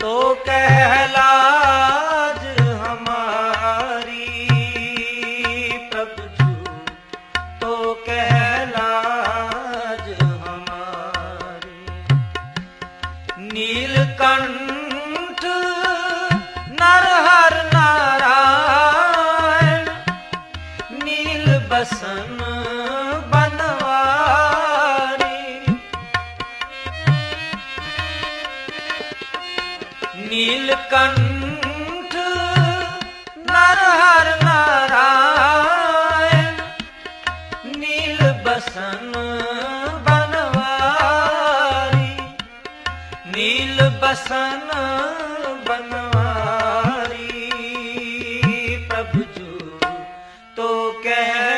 तो कहलाज हमारी प्रभु जू तो कहलाज हमारी नीलकंठ नरहर नारायण नील बसन बनवारी ਨੀਲਕੰਠ ਨਰ ਨੀਲ ਬਸਨ ਬਨਵਾਰੀ ਨੀਲ ਬਸਨ ਬਨਵਾਰੀ ਪ੍ਰਭ ਤੋ ਕਹਿ